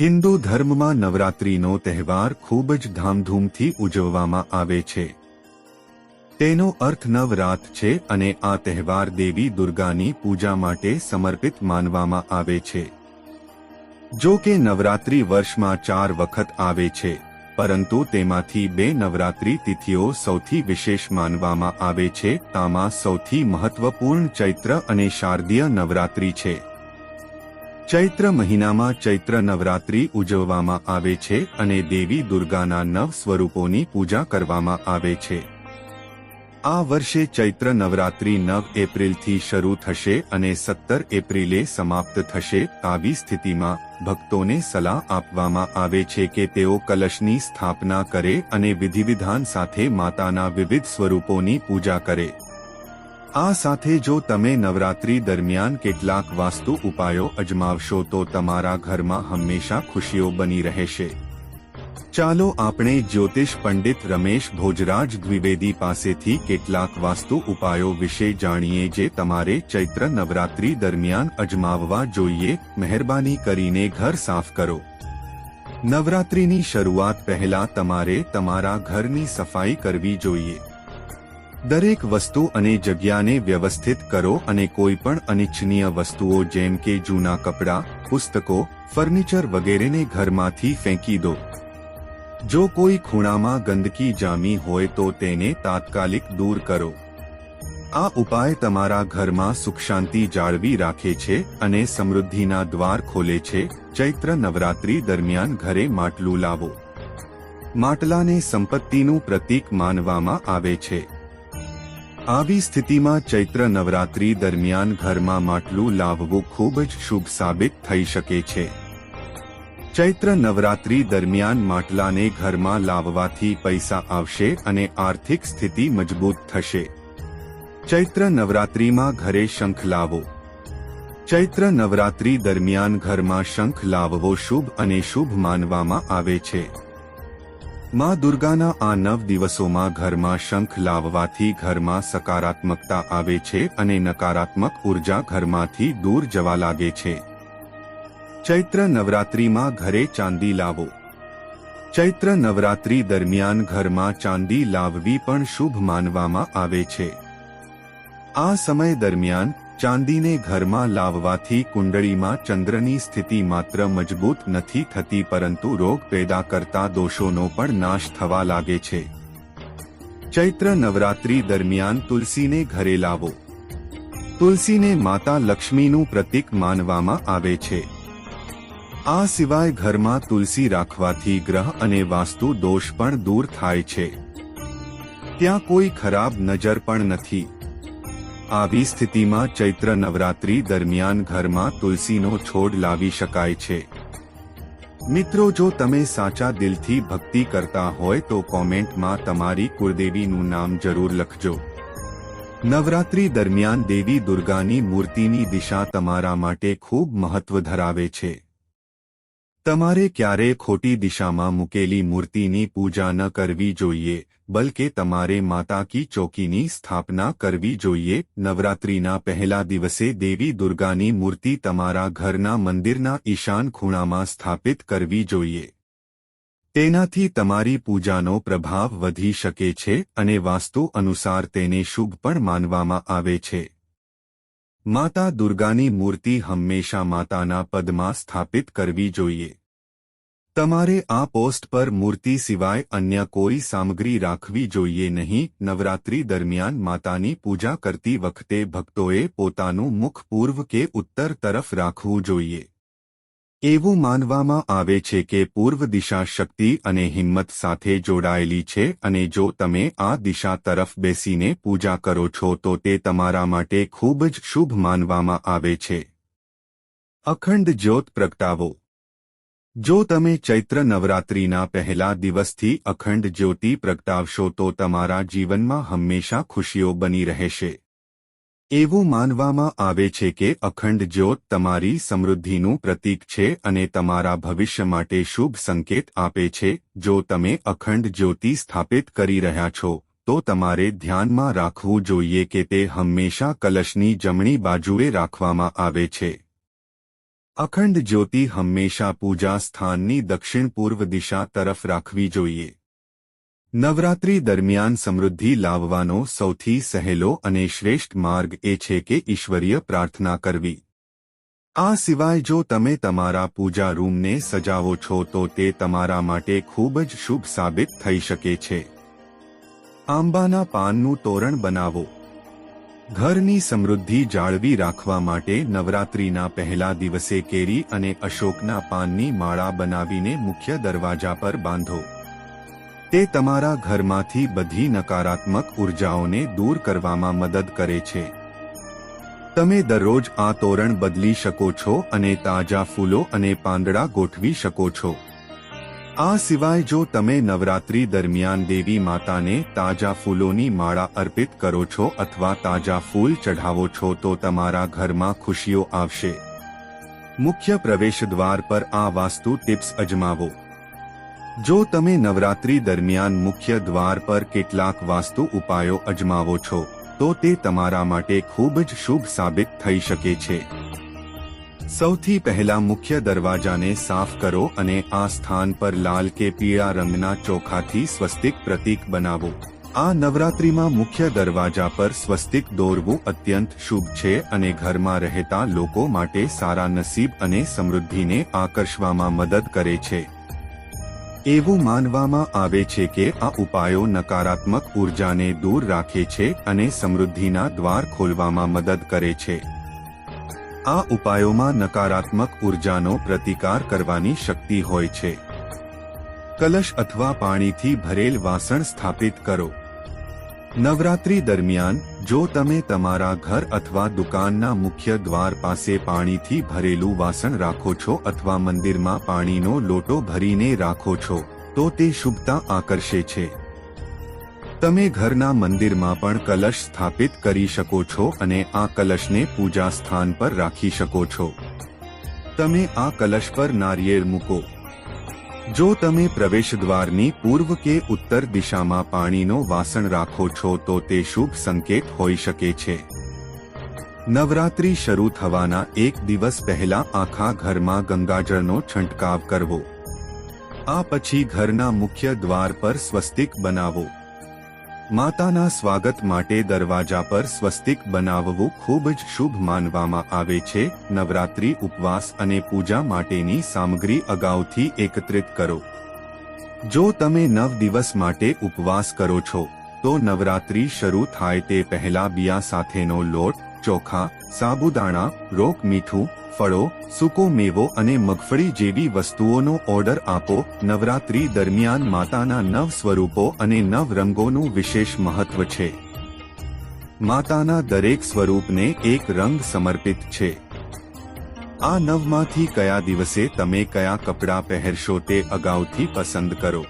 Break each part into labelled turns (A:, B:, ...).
A: હિન્દુ ધર્મમાં નવરાત્રિનો તહેવાર ખૂબ જ ધામધૂમથી ઉજવવામાં આવે છે. તેનો અર્થ નવરાત છે અને આ તહેવાર દેવી દુર્ગાની પૂજા માટે સમર્પિત માનવામાં આવે છે. જો કે નવરાત્રિ વર્ષમાં ચાર વખત આવે છે, પરંતુ તેમાંથી બે નવરાત્રિ તિથિઓ સૌથી વિશેષ માનવામાં આવે છે. તામાં સૌથી મહત્વપૂર્ણ ચૈત્ર અને શારદીય નવરાત્રિ છે. ચૈત્ર મહિનામાં ચૈત્ર નવરાત્રિ ઉજવવામાં આવે છે અને દેવી દુર્ગાના નવ સ્વરૂપોની પૂજા કરવામાં આવે છે. આ વર્ષે ચૈત્ર નવરાત્રિ નવ એપ્રિલથી શરૂ થશે અને સત્તર એપ્રિલે સમાપ્ત થશે આવી સ્થિતિમાં ભક્તોને સલાહ આપવામાં આવે છે કે તેઓ કલશની સ્થાપના કરે અને વિધિવિધાન સાથે માતાના વિવિધ સ્વરૂપોની પૂજા કરે. આ સાથે જો તમે નવરાત્રી દરમિયાન કેટલાક વાસ્તુ ઉપાયો અજમાવશો તો તમારા ઘરમાં હંમેશા ખુશીઓ બની રહેશે. ચાલો આપણે જ્યોતિષ પંડિત રમેશ ભોજરાજ દ્વિવેદી પાસેથી કેટલાક વાસ્તુ ઉપાયો વિશે જાણીએ જે તમારે ચૈત્ર નવરાત્રી દરમિયાન અજમાવવા જોઈએ. મહેરબાની કરીને ઘર સાફ કરો. નવરાત્રીની શરૂઆત પહેલા તમારે તમારા ઘરની સફાઈ કરવી જોઈએ. દરેક વસ્તુ અને જગ્યાને વ્યવસ્થિત કરો અને કોઈ પણ અનિચ્છનીય વસ્તુઓ જેમ કે જૂના કપડાં, પુસ્તકો, ફર્નિચર વગેરેને ઘરમાંથી ફેંકી દો. જો કોઈ ખૂણામાં ગંદકી જામી હોય તો તેને તાત્કાલિક દૂર કરો. આ ઉપાય તમારા ઘરમાં સુખ શાંતિ જાળવી રાખે છે અને સમૃદ્ધિના દ્વાર ખોલે છે. ચૈત્ર નવરાત્રી દરમિયાન ઘરે માટલું લાવો. માટલાને સંપત્તિનું પ્રતીક માનવામાં આવે છે. આવી સ્થિતિમાં ચૈત્ર નવરાત્રી દરમિયાન ઘરમાં માટલું લાવવું ખૂબ જ શુભ સાબિત થઈ શકે છે. ચૈત્ર નવરાત્રી દરમિયાન માટલાને ઘરમાં લાવવાથી પૈસા આવશે અને આર્થિક સ્થિતિ મજબૂત થશે. ચૈત્ર નવરાત્રીમાં ઘરે શંખ લાવો. ચૈત્ર નવરાત્રી દરમિયાન ઘરમાં શંખ લાવવો શુભ અને શુભ માનવામાં આવે છે. માં દુર્ગાના આ નવ દિવસોમાં ઘરમાં શંખ લાવવાથી ઘરમાં સકારાત્મકતા આવે છે અને નકારાત્મક ઊર્જા ઘરમાંથી દૂર જવા લાગે છે. ચૈત્ર નવરાત્રીમાં ઘરે ચાંદી લાવો. ચૈત્ર નવરાત્રી દરમિયાન ઘરમાં ચાંદી લાવવી પણ શુભ માનવામાં આવે છે. આ સમય દરમિયાન ચાંદીને ઘરમાં લાવવાથી કુંડળીમાં ચંદ્રની સ્થિતિ માત્ર મજબૂત નથી થતી પરંતુ રોગ પેદા કરતા દોષોનો પણ નાશ થવા લાગે છે. ચૈત્ર નવરાત્રી દરમિયાન તુલસીને ઘરે લાવો. તુલસીને માતા લક્ષ્મીનું પ્રતીક માનવામાં આવે છે. આ સિવાય ઘરમાં તુલસી રાખવાથી ગ્રહ અને વાસ્તુ દોષ પણ દૂર થાય છે. ત્યાં કોઈ ખરાબ નજર પણ નથી. આવી સ્થિતિમાં ચૈત્ર નવરાત્રી દરમિયાન ઘરમાં તુલસીનો છોડ લાવી શકાય છે. મિત્રો, જો તમે સાચા દિલથી ભક્તિ કરતા હોય તો કોમેન્ટમાં તમારી કુળદેવીનું નામ જરૂર લખજો. નવરાત્રી દરમિયાન દેવી દુર્ગાની મૂર્તિની દિશા તમારા માટે ખૂબ મહત્વ ધરાવે છે. તમારે ક્યારેય ખોટી દિશામાં મૂકેલી મૂર્તિની પૂજા ન કરવી જોઈએ બલકે તમારે માતા કી ચોકીની સ્થાપના કરવી જોઈએ. નવરાત્રીના પહેલા દિવસે દેવી દુર્ગાની મૂર્તિ તમારા ઘરના મંદિરના ઈશાન ખૂણામાં સ્થાપિત કરવી જોઈએ. તેનાથી તમારી પૂજાનો પ્રભાવ વધી શકે છે અને વાસ્તુ અનુસાર તેને શુભ પણ માનવામાં આવે છે. માતા દુર્ગાની મૂર્તિ હંમેશા માતાના પદમાં સ્થાપિત કરવી જોઈએ. તમારે આ પોસ્ટ પર મૂર્તિ સિવાય અન્ય કોઈ સામગ્રી રાખવી જોઈએ નહીં. નવરાત્રી દરમિયાન માતાની પૂજા કરતી વખતે ભક્તોએ પોતાનું મુખ પૂર્વ કે ઉત્તર તરફ રાખવું જોઈએ. એવું માનવામાં આવે છે કે પૂર્વ દિશા શક્તિ અને હિંમત સાથે જોડાયેલી છે અને જો તમે આ દિશા તરફ બેસીને પૂજા કરો છો તો તે તમારા માટે ખૂબ જ શુભ માનવામાં આવે છે. અખંડ જ્યોત પ્રગટાવો. જો તમે ચૈત્ર નવરાત્રિના પહેલા દિવસથી અખંડ જ્યોતિ પ્રગટાવશો તો તમારા જીવનમાં હંમેશા ખુશીઓ બની રહેશે. એવું માનવામાં આવે છે કે અખંડ જ્યોત તમારી સમૃદ્ધિનું પ્રતીક છે અને તમારા ભવિષ્ય માટે શુભ સંકેત આપે છે. જો તમે અખંડ જ્યોતિ સ્થાપિત કરી રહ્યા છો, તો તમારે ધ્યાનમાં રાખવું જોઈએ કે તે હંમેશા કલશની જમણી બાજુએ રાખવામાં આવે છે. અખંડ જ્યોતિ હંમેશા પૂજા સ્થાનની દક્ષિણ પૂર્વ દિશા તરફ રાખવી જોઈએ. નવરાત્રી દરમિયાન સમૃદ્ધિ લાવવાનો સૌથી સહેલો અને શ્રેષ્ઠ માર્ગ એ છે કે ઈશ્વરીય પ્રાર્થના કરવી. આ સિવાય જો તમે તમારા પૂજા રૂમને સજાવો છો તો તે તમારા માટે ખૂબ જ શુભ સાબિત થઈ શકે છે. આંબાના પાનનું તોરણ બનાવો. ઘરની સમૃદ્ધિ જાળવી રાખવા માટે નવરાત્રીના પહેલા દિવસે કેરી અને અશોકના પાનની માળા બનાવીને મુખ્ય દરવાજા પર બાંધો. તે તમારા ઘરમાંથી બધી નકારાત્મક ઉર્જાઓને દૂર કરવામાં મદદ કરે છે. તમે દરરોજ આ તોરણ બદલી શકો છો અને તાજા ફૂલો અને પાંદડા ગોઠવી શકો છો. આ સિવાય જો તમે નવરાત્રી દરમિયાન દેવી માતાને તાજા ફૂલોની માળા અર્પિત કરો છો અથવા તાજા ફૂલ ચઢાવો છો તો તમારા ઘરમાં ખુશીઓ આવશે. મુખ્ય પ્રવેશ દ્વાર પર આ વાસ્તુ ટિપ્સ અજમાવો. જો તમે નવરાત્રી દરમિયાન મુખ્ય દ્વાર પર કેટલાક વાસ્તુ ઉપાયો અજમાવો છો, તો તે તમારા માટે ખૂબ જ શુભ સાબિત થઈ શકે છે. સૌથી પહેલા મુખ્ય દરવાજાને સાફ કરો અને આ સ્થાન પર લાલ કે પીળા રંગના ચોખાથી સ્વસ્તિક પ્રતીક બનાવો. આ નવરાત્રીમાં મુખ્ય દરવાજા પર સ્વસ્તિક દોરવું અત્યંત શુભ છે અને ઘરમાં રહેતા લોકો માટે સારા નસીબ અને સમૃદ્ધિને આકર્ષવામાં મદદ કરે છે. એવું માનવામાં આવે છે કે આ ઉપાયો નકારાત્મક ઉર્જાને દૂર રાખે છે અને સમૃદ્ધિના દ્વાર ખોલવામાં મદદ કરે છે. આ ઉપાયોમાં નકારાત્મક ઉર્જાનો પ્રતિકાર કરવાની શક્તિ હોય છે. કલશ અથવા પાણીથી ભરેલ વાસણ સ્થાપિત કરો. નવરાત્રી દરમિયાન, જો તમે તમારા ઘર અથવા દુકાનના મુખ્ય દ્વાર પાસે પાણીથી ભરેલું વાસણ રાખો છો અથવા મંદિરમાં પાણીનો લોટો ભરીને રાખો છો, તો તે શુભતા આકર્ષે છે. તમે ઘરના મંદિરમાં પણ કલશ સ્થાપિત કરી શકો છો અને આ કલશને પૂજા સ્થાન પર રાખી શકો છો. તમે આ કલશ પર નારિયેળ મૂકો. જો તમે પ્રવેશદ્વારની પૂર્વ કે ઉત્તર દિશામાં પાણીનો વાસણ રાખો છો તો તે શુભ સંકેત હોઈ શકે છે. નવરાત્રી શરૂ થવાના એક દિવસ પહેલા આખા ઘરમાં ગંગાજળનો છંટકાવ કરવો. આ પછી ઘરના મુખ્ય દ્વાર પર સ્વસ્તિક બનાવો. માતાના સ્વાગત માટે દરવાજા પર સ્વસ્તિક બનાવવું ખૂબ જ શુભ માનવામાં આવે છે. નવરાત્રી, ઉપવાસ અને પૂજા માટેની સામગ્રી અગાઉથી એકત્રિત કરો. જો તમે નવ દિવસ માટે ઉપવાસ કરો છો, તો નવરાત્રી શરૂ થાય તે પહેલા બિયા સાથેનો લોટ, ચોખા, સાબુદાણા, રોક મીઠું ફળો, સૂકો મેવો અને મગફળી જેવી વસ્તુઓનો ઓર્ડર આપો. નવરાત્રી દરમિયાન માતાના નવ સ્વરૂપો અને નવ રંગોનું વિશેષ મહત્વ છે. માતાના દરેક સ્વરૂપને એક રંગ સમર્પિત છે. આ નવમાંથી કયા દિવસે તમે કયા કપડાં પહેરશો તે અગાઉથી પસંદ કરો.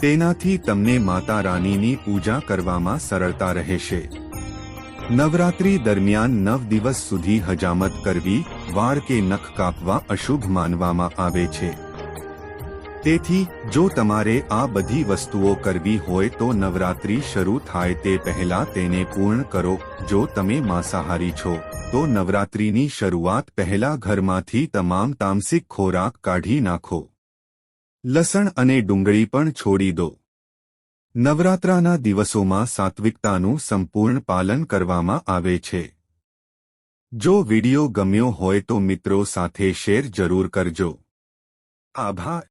A: તેનાથી તમને માતા રાનીની પૂજા કરવામાં સરળતા રહેશે. નવરાત્રી દરમિયાન નવ દિવસ સુધી હજામત કરવી, વાળ કે નખ કાપવા અશુભ માનવામાં આવે છે. તેથી, જો તમારે આ બધી વસ્તુઓ કરવી હોય તો નવરાત્રી શરૂ થાય તે પહેલા તેને પૂર્ણ કરો. જો તમે માંસાહારી છો, તો નવરાત્રીની શરૂઆત પહેલા ઘરમાંથી તમામ તામસિક ખોરાક કાઢી નાખો. લસણ અને ડુંગળી પણ છોડી દો. નવરાત્રાના દિવસોમાં સાત્વિકતાનું સંપૂર્ણ પાલન કરવામાં આવે છે. જો વિડિયો ગમ્યો હોય તો મિત્રો સાથે શેર જરૂર કરજો. આભાર.